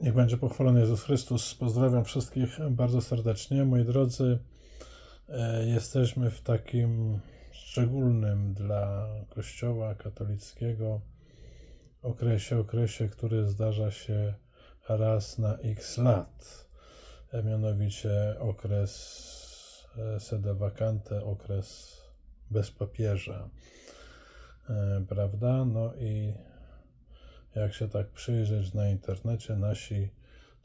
Niech będzie pochwalony Jezus Chrystus. Pozdrawiam wszystkich bardzo serdecznie. Moi drodzy, e, jesteśmy w takim szczególnym dla Kościoła katolickiego okresie, okresie, który zdarza się raz na x lat, E, mianowicie okres e, sede vacante, okres bez papieża, prawda? No i jak się tak przyjrzeć na internecie, nasi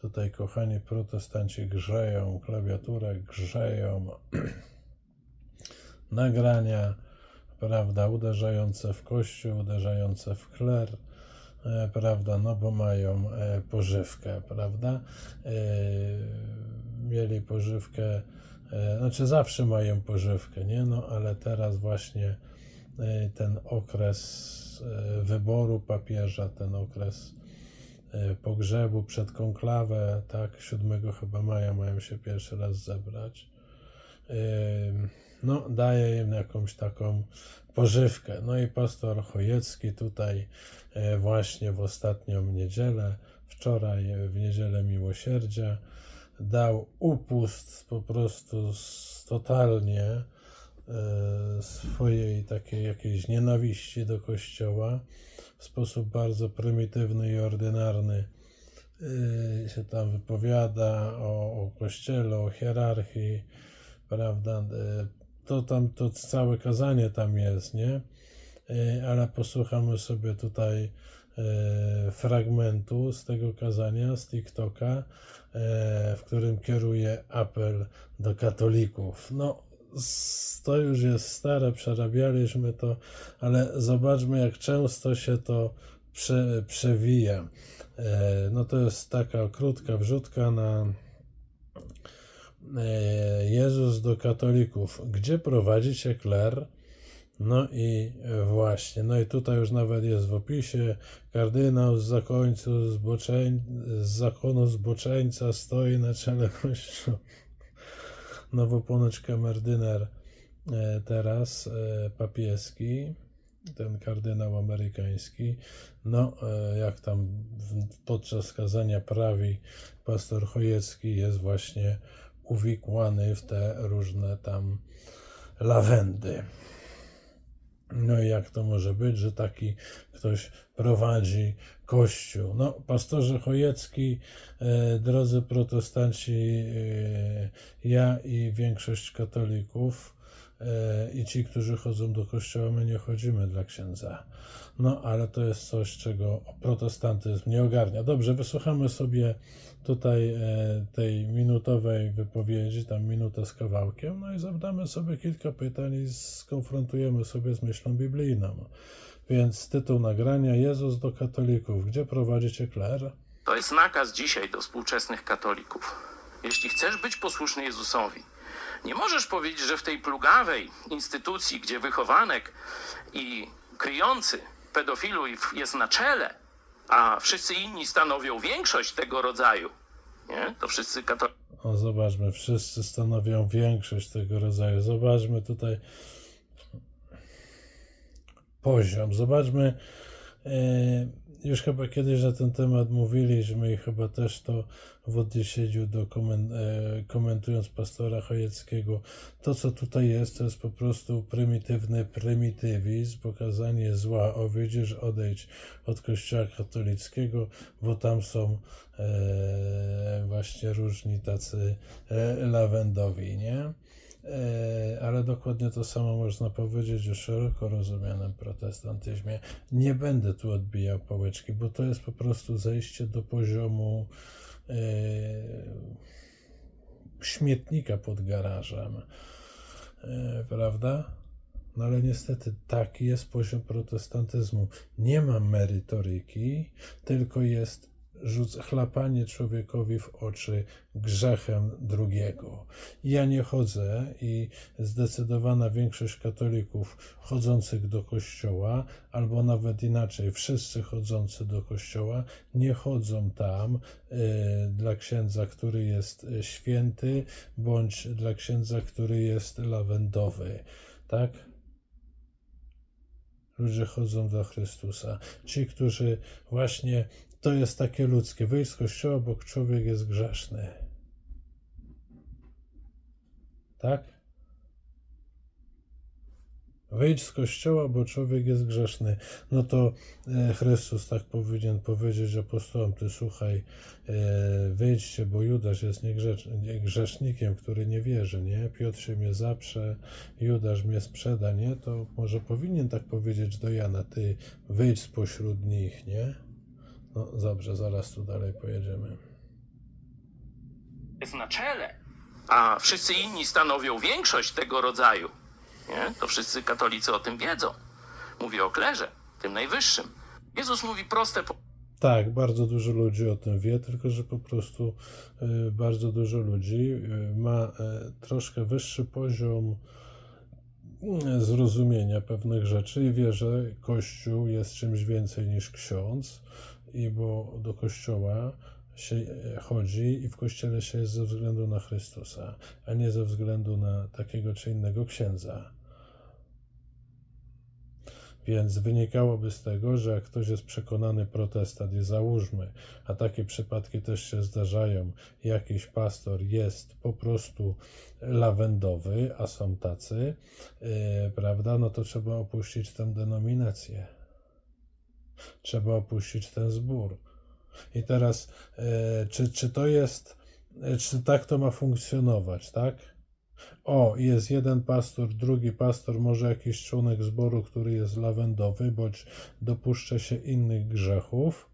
tutaj kochani protestanci grzeją klawiaturę, grzeją nagrania, prawda, uderzające w kościół, uderzające w kler, e, prawda, no bo mają e, pożywkę, prawda, e, mieli pożywkę, znaczy zawsze mają pożywkę, nie, no ale teraz właśnie ten okres e, wyboru papieża, ten okres e, pogrzebu przed konklawę, tak, 7 chyba maja mają się pierwszy raz zebrać. No, daje im jakąś taką pożywkę. No i pastor Chojecki tutaj e, właśnie w ostatnią niedzielę, wczoraj e, w niedzielę miłosierdzia, dał upust po prostu totalnie e, swojej takiej jakiejś nienawiści do Kościoła w sposób bardzo prymitywny i ordynarny y, się tam wypowiada o, o Kościele, o hierarchii, prawda? y, To tam, to całe kazanie tam jest, nie? Ale posłuchamy sobie tutaj fragmentu z tego kazania, z TikToka, w którym kieruje apel do katolików. No, to już jest stare, przerabialiśmy to, ale zobaczmy, jak często się to prze, przewija. E, No to jest taka krótka wrzutka na e, Jezus do katolików. Gdzie prowadzicie kler? No i właśnie, no i tutaj już nawet jest w opisie, kardynał z zakońcu zboczeń, z zakonu zboczeńca stoi na czele kościoła. Nowoponoć kamerdyner e, teraz e, papieski, ten kardynał amerykański, no e, jak tam podczas kazania prawi pastor Chojecki jest właśnie uwikłany w te różne tam lawendy. No i jak to może być, że taki ktoś prowadzi kościół? No, pastorze Chojecki, e, drodzy protestanci, e, ja i większość katolików i ci, którzy chodzą do kościoła, my nie chodzimy dla księdza. No, ale to jest coś, czego protestantyzm nie ogarnia. Dobrze, wysłuchamy sobie tutaj e, tej minutowej wypowiedzi, tam minutę z kawałkiem, no i zadamy sobie kilka pytań i skonfrontujemy sobie z myślą biblijną. Więc tytuł nagrania Jezus do katolików. Gdzie prowadzicie kler? To jest nakaz dzisiaj do współczesnych katolików. Jeśli chcesz być posłuszny Jezusowi, nie możesz powiedzieć, że w tej plugawej instytucji, gdzie wychowanek i kryjący pedofilu jest na czele, a wszyscy inni stanowią większość tego rodzaju, nie? to wszyscy katolicy O, zobaczmy, wszyscy stanowią większość tego rodzaju. Zobaczmy tutaj poziom. Zobaczmy, już chyba kiedyś na ten temat mówiliśmy i chyba też to w odniesieniu do komen, e, komentując pastora Chojeckiego. To, co tutaj jest, to jest po prostu prymitywny prymitywizm, pokazanie zła. O, widzisz, odejdź od kościoła katolickiego, bo tam są e, właśnie różni tacy e, lawendowi, nie? E, ale dokładnie to samo można powiedzieć o szeroko rozumianym protestantyzmie. Nie będę tu odbijał pałeczki, bo to jest po prostu zejście do poziomu e, śmietnika pod garażem. E, prawda? No ale niestety taki jest poziom protestantyzmu. Nie ma merytoryki, tylko jest rzuc- chlapanie człowiekowi w oczy grzechem drugiego. Ja nie chodzę i zdecydowana większość katolików chodzących do kościoła, albo nawet inaczej, wszyscy chodzący do kościoła, nie chodzą tam y, dla księdza, który jest święty, bądź dla księdza, który jest lawendowy. Tak? Ludzie chodzą do Chrystusa. Ci, którzy właśnie to jest takie ludzkie. Wyjść z kościoła, bo człowiek jest grzeszny. Tak? Wyjdź z kościoła, bo człowiek jest grzeszny. No to e, Chrystus tak powinien powiedzieć apostołom, ty słuchaj, e, wyjdźcie, bo Judasz jest niegrzecz, nie, grzesznikiem, który nie wierzy, nie? Piotr się mnie zaprze, Judasz mnie sprzeda, nie? To może powinien tak powiedzieć do Jana, ty wyjdź spośród nich, nie? No dobrze, zaraz tu dalej pojedziemy. jest na czele, a wszyscy inni stanowią większość tego rodzaju, nie? to wszyscy katolicy o tym wiedzą. Mówię o klerze, tym najwyższym. Jezus mówi proste po- Tak, bardzo dużo ludzi o tym wie, tylko że po prostu y, bardzo dużo ludzi y, ma y, troszkę wyższy poziom zrozumienia pewnych rzeczy i wie, że Kościół jest czymś więcej niż ksiądz, i bo do Kościoła się e, chodzi i w Kościele się jest ze względu na Chrystusa, a nie ze względu na takiego czy innego księdza. Więc wynikałoby z tego, że jak ktoś jest przekonany protestant i załóżmy, a takie przypadki też się zdarzają, jakiś pastor jest po prostu lawendowy, a są tacy, yy, prawda, no to trzeba opuścić tę denominację. Trzeba opuścić ten zbór. I teraz, e, czy, czy to jest, e, czy tak to ma funkcjonować, tak? O, jest jeden pastor, drugi pastor, może jakiś członek zboru, który jest lawendowy, bądź dopuszcza się innych grzechów,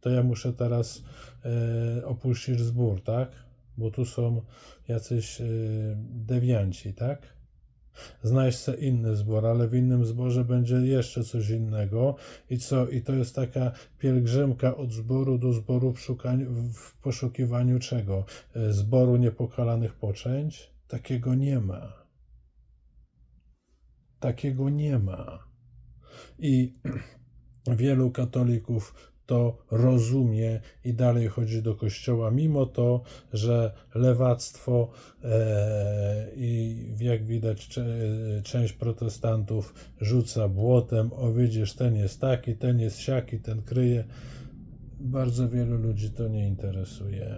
to ja muszę teraz e, opuścić zbór, tak? Bo tu są jacyś dewianci, tak? Znajdź se inny zbór, ale w innym zborze będzie jeszcze coś innego. I co? I to jest taka pielgrzymka od zboru do zboru w, szukaniu, w poszukiwaniu czego? E, Zboru niepokalanych poczęć? Takiego nie ma. Takiego nie ma. I wielu katolików to rozumie i dalej chodzi do kościoła, mimo to, że lewactwo e, i jak widać cze, część protestantów rzuca błotem, o widzisz, ten jest taki, ten jest siaki, ten kryje. Bardzo wielu ludzi to nie interesuje.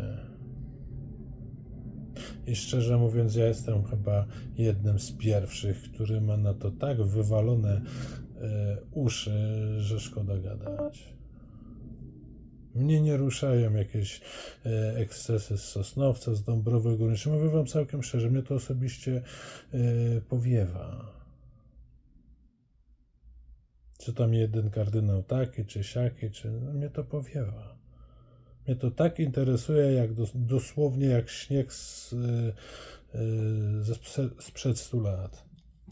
I szczerze mówiąc, ja jestem chyba jednym z pierwszych, który ma na to tak wywalone e, uszy, że szkoda gadać. Mnie nie ruszają jakieś e, ekscesy z Sosnowca, z Dąbrowy Górniczej. Mówię wam całkiem szczerze, mnie to osobiście e, powiewa. Czy tam jeden kardynał taki, czy siaki, czy... No, mnie to powiewa. Mnie to tak interesuje, jak dos, dosłownie jak śnieg z, ze, sprzed 100 lat.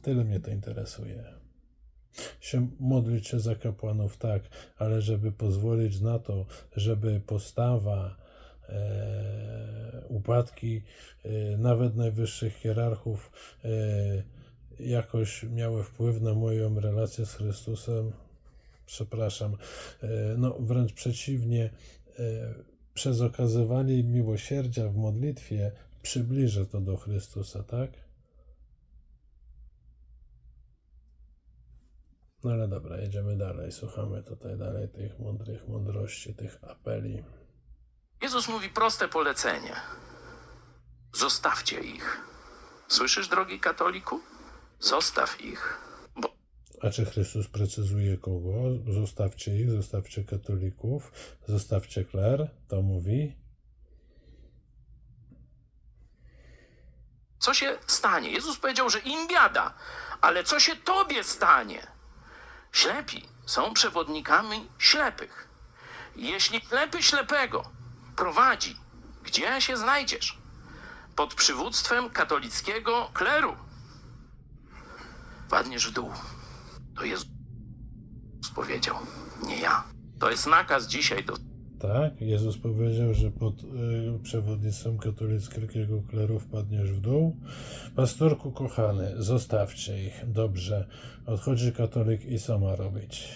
Tyle mnie to interesuje się modlić się za kapłanów, tak, ale żeby pozwolić na to, żeby postawa, e, upadki e, nawet najwyższych hierarchów e, jakoś miały wpływ na moją relację z Chrystusem, przepraszam, e, no wręcz przeciwnie, e, przez okazywanie miłosierdzia w modlitwie przybliżę to do Chrystusa, tak? No ale dobra, jedziemy dalej. Słuchamy tutaj dalej tych mądrych mądrości, tych apeli. Jezus mówi proste polecenie. Zostawcie ich. Słyszysz, drogi katoliku? Zostaw ich. Bo A czy Chrystus precyzuje kogo? Zostawcie ich, zostawcie katolików, zostawcie kler, to mówi. co się stanie? Jezus powiedział, że im biada, ale co się tobie stanie? Ślepi są przewodnikami ślepych. Jeśli ślepy ślepego prowadzi, gdzie się znajdziesz? Pod przywództwem katolickiego kleru. Padniesz w dół. To Jezus powiedział, nie ja. To jest nakaz dzisiaj do Tak, Jezus powiedział, że pod y, przewodnictwem katolickiego kleru wpadniesz w dół. Pastorku kochany, zostawcie ich. Dobrze, odchodzi katolik i co ma robić?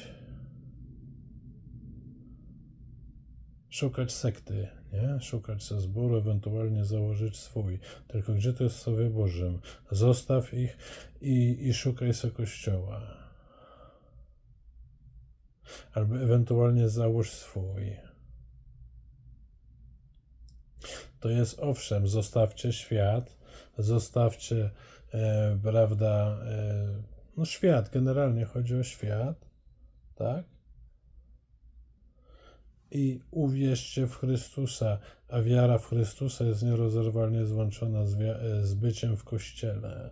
Szukać sekty, nie? Szukać se zboru, ewentualnie założyć swój. Tylko gdzie to jest w Słowie Bożym? Zostaw ich i, i szukaj se kościoła. Albo ewentualnie załóż swój. To jest owszem, zostawcie świat, zostawcie, e, prawda, e, no świat, generalnie chodzi o świat, tak? I uwierzcie w Chrystusa, a wiara w Chrystusa jest nierozerwalnie złączona z, e, z byciem w Kościele.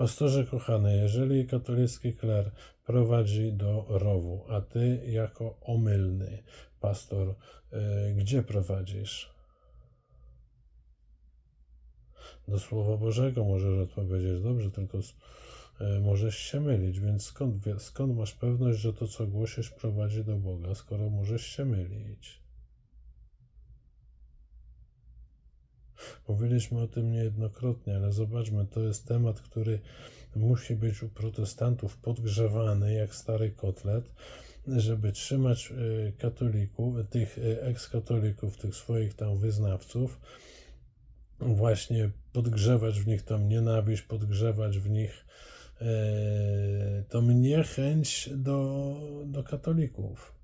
Pastorze kochany, jeżeli katolicki kler prowadzi do rowu, a ty jako omylny pastor, y, gdzie prowadzisz? Do Słowa Bożego możesz odpowiedzieć, dobrze, tylko y, możesz się mylić, więc skąd, skąd masz pewność, że to, co głosisz, prowadzi do Boga, skoro możesz się mylić? Mówiliśmy o tym niejednokrotnie, ale zobaczmy, to jest temat, który musi być u protestantów podgrzewany jak stary kotlet, żeby trzymać y, katolików, tych y, ekskatolików, tych swoich tam wyznawców, właśnie podgrzewać w nich tą nienawiść, podgrzewać w nich e, tą niechęć do, do katolików.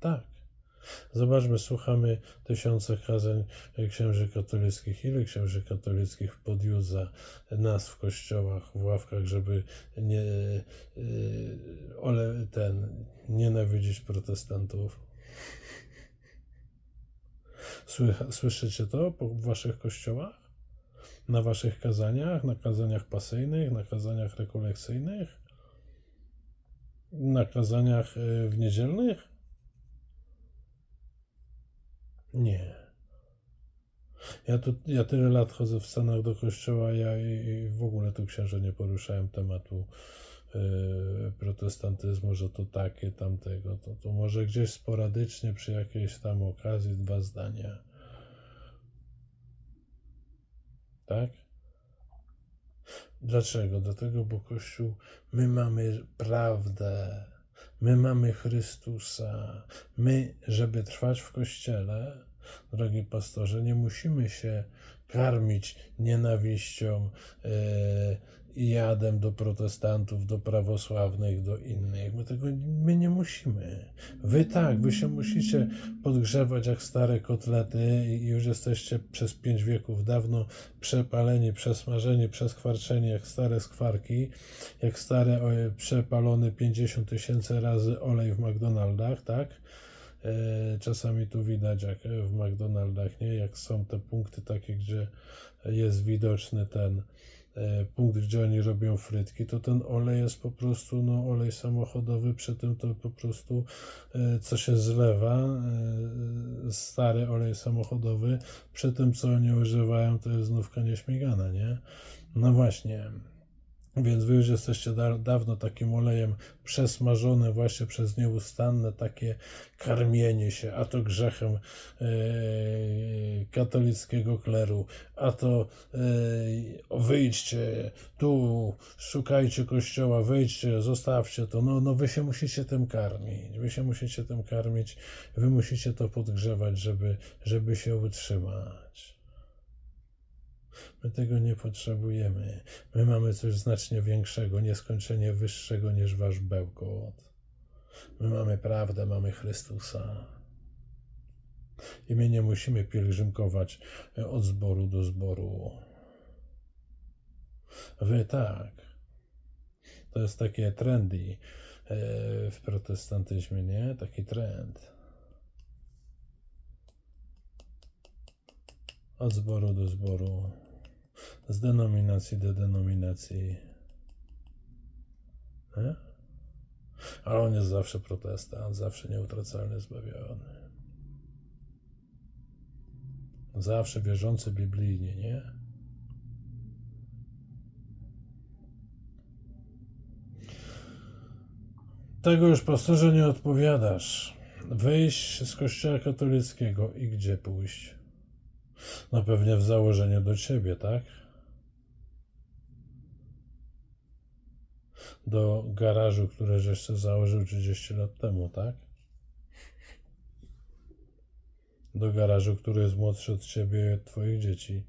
Tak. Zobaczmy, słuchamy tysiące kazań księży katolickich. Ile księży katolickich podjudza nas w kościołach, w ławkach, żeby nie, yy, ole, ten, nienawidzić protestantów? Słyszycie to w waszych kościołach? Na waszych kazaniach, na kazaniach pasyjnych, na kazaniach rekolekcyjnych? Na kazaniach y, w niedzielnych? Nie. Ja, tu, ja tyle lat chodzę w Stanach do kościoła, ja i, i w ogóle tu księże nie poruszałem tematu y, protestantyzmu, że to takie, tamtego. To, to może gdzieś sporadycznie przy jakiejś tam okazji dwa zdania. Tak? Dlaczego? Dlatego, bo Kościół, my mamy prawdę, my mamy Chrystusa. My, żeby trwać w Kościele, drogi pastorze, nie musimy się karmić nienawiścią i jadem do protestantów, do prawosławnych, do innych. My tego my nie musimy. Wy tak, wy się musicie podgrzewać jak stare kotlety i już jesteście przez pięć wieków dawno przepaleni, przesmażeni, przeskwarczeni jak stare skwarki, jak stare e, przepalony 50 tysięcy razy olej w McDonaldach, tak? E, Czasami tu widać, jak w McDonaldach, nie? Jak są te punkty takie, gdzie jest widoczny ten e, punkt, gdzie oni robią frytki, to ten olej jest po prostu no, olej samochodowy, przy tym to po prostu e, co się zlewa, e, stary olej samochodowy, przy tym co oni używają, to jest znówka nieśmigana, nie? No właśnie. Więc wy już jesteście da, dawno takim olejem przesmażone właśnie przez nieustanne takie karmienie się, a to grzechem e, katolickiego kleru, a to e, wyjdźcie tu, szukajcie kościoła, wyjdźcie, zostawcie to. No, no wy się musicie tym karmić, wy się musicie tym karmić, wy musicie to podgrzewać, żeby, żeby się utrzymać. My tego nie potrzebujemy. My mamy coś znacznie większego, nieskończenie wyższego niż wasz bełkot. My mamy prawdę, mamy Chrystusa. I my nie musimy pielgrzymkować e, od zboru do zboru. Wy tak. To jest takie trendy e, w protestantyzmie, nie? Taki trend. Od zboru do zboru z denominacji do denominacji. Nie? Ale on jest zawsze protestant, zawsze nieutracalnie zbawiony. Zawsze wierzący biblijnie, nie? Tego już pastorze nie odpowiadasz. Wyjść z kościoła katolickiego i gdzie pójść? No pewnie w założeniu do ciebie, tak? Do garażu, który żeś sobie założył 30 lat temu, tak? Do garażu, który jest młodszy od ciebie i od twoich dzieci.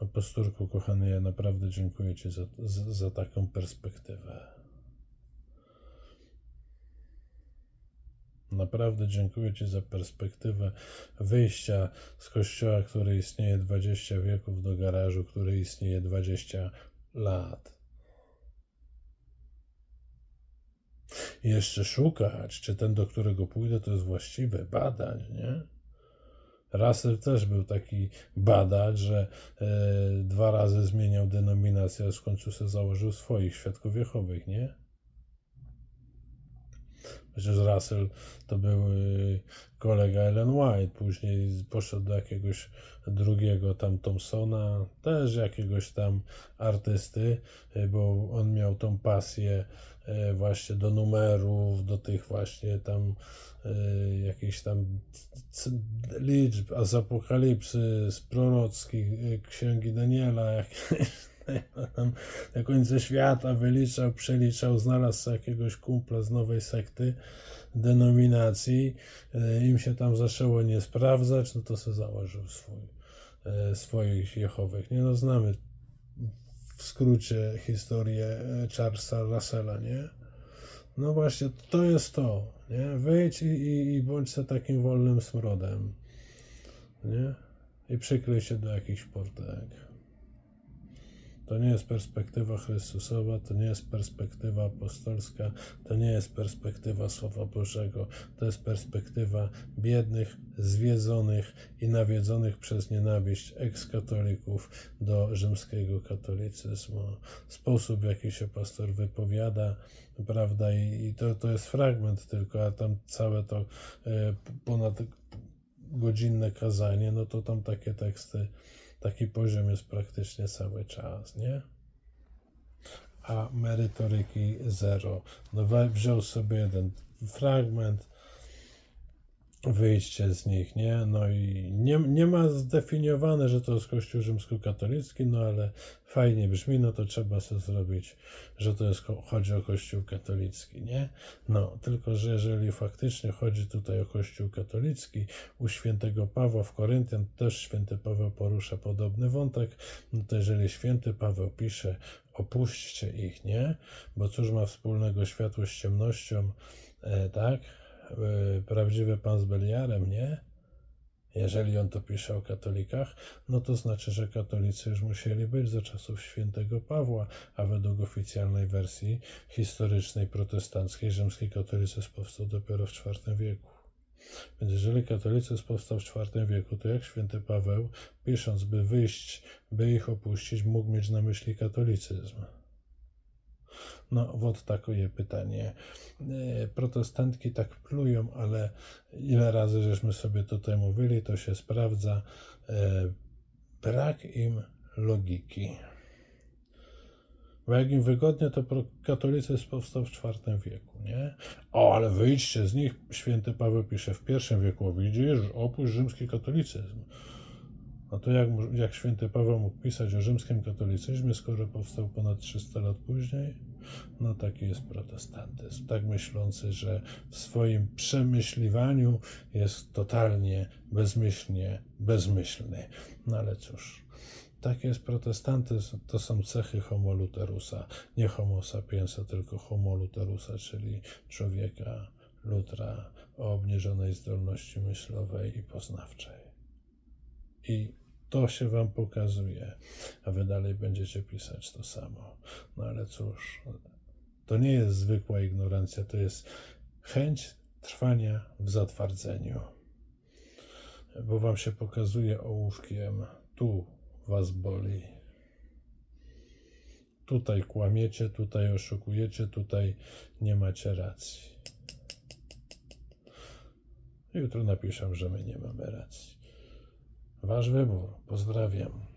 No pasturku, kochany, ja naprawdę dziękuję ci za, za, za taką perspektywę. Naprawdę dziękuję Ci za perspektywę wyjścia z kościoła, który istnieje 20 wieków, do garażu, który istnieje 20 lat. I jeszcze szukać, czy ten, do którego pójdę, to jest właściwy, badać, nie? Russell też był taki badacz, że e, dwa razy zmieniał denominację, a w końcu sobie założył swoich świadków Jehowych, nie? Przecież Russell to był y, kolega Ellen White, później poszedł do jakiegoś drugiego tam Thompsona, też jakiegoś tam artysty, y, bo on miał tą pasję właśnie do numerów, do tych właśnie tam y, jakichś tam liczb, a z apokalipsy, z prorockich, y, księgi Daniela, jakieś tam te końce świata wyliczał, przeliczał, znalazł jakiegoś kumpla z nowej sekty, denominacji, e, im się tam zaczęło nie sprawdzać, no to sobie założył swój, e, swoich Jehowych. Nie no, znamy w skrócie historię e, Charlesa Russella, nie? No właśnie, to jest to, nie? Wyjdź i, i, i bądź se takim wolnym smrodem, nie? I przykryj się do jakichś portek. To nie jest perspektywa Chrystusowa, to nie jest perspektywa apostolska, to nie jest perspektywa Słowa Bożego, to jest perspektywa biednych, zwiedzonych i nawiedzonych przez nienawiść ekskatolików do rzymskiego katolicyzmu. Sposób, w jaki się pastor wypowiada, prawda, i, i to, to jest fragment tylko, a tam całe to e, ponad godzinne kazanie, no to tam takie teksty taki poziom jest praktycznie cały czas, nie? A merytoryki zero. No wziął sobie jeden fragment, wyjście z nich, nie? No i nie, nie ma zdefiniowane, że to jest Kościół rzymskokatolicki, no ale fajnie brzmi, no to trzeba sobie zrobić, że to jest, chodzi o Kościół katolicki, nie? No, tylko że jeżeli faktycznie chodzi tutaj o Kościół katolicki, u świętego Pawła w Koryntian też święty Paweł porusza podobny wątek, no to jeżeli święty Paweł pisze opuśćcie ich, nie? Bo cóż ma wspólnego światło z ciemnością, e, tak? E, prawdziwy pan z Beliarem, nie? Jeżeli on to pisze o katolikach, no to znaczy, że katolicy już musieli być za czasów świętego Pawła, a według oficjalnej wersji historycznej protestanckiej rzymski katolicyzm powstał dopiero w IV wieku. Więc jeżeli katolicyzm powstał w IV wieku, to jak święty Paweł, pisząc, by wyjść, by ich opuścić, mógł mieć na myśli katolicyzm? No, wod takie pytanie. E, Protestantki tak plują, ale ile razy żeśmy sobie tutaj mówili, to się sprawdza. E, Brak im logiki. Bo jak im wygodnie, to katolicyzm powstał w IV wieku, nie? O, ale wyjdźcie z nich, święty Paweł pisze w I wieku, widzisz, opuść rzymski katolicyzm. No to jak, jak święty Paweł mógł pisać o rzymskim katolicyzmie, skoro powstał ponad 300 lat później? No taki jest protestantyzm, tak myślący, że w swoim przemyśliwaniu jest totalnie bezmyślnie bezmyślny. No ale cóż, tak jest protestantyzm, to są cechy homo luterusa, nie homo sapiensa, tylko homo luterusa, czyli człowieka Lutra o obniżonej zdolności myślowej i poznawczej. I to się wam pokazuje, a wy dalej będziecie pisać to samo. No ale cóż, to nie jest zwykła ignorancja, to jest chęć trwania w zatwardzeniu. Bo wam się pokazuje ołówkiem, tu was boli. Tutaj kłamiecie, tutaj oszukujecie, tutaj nie macie racji. Jutro napiszę, że my nie mamy racji. Wasz wybór. Pozdrawiam.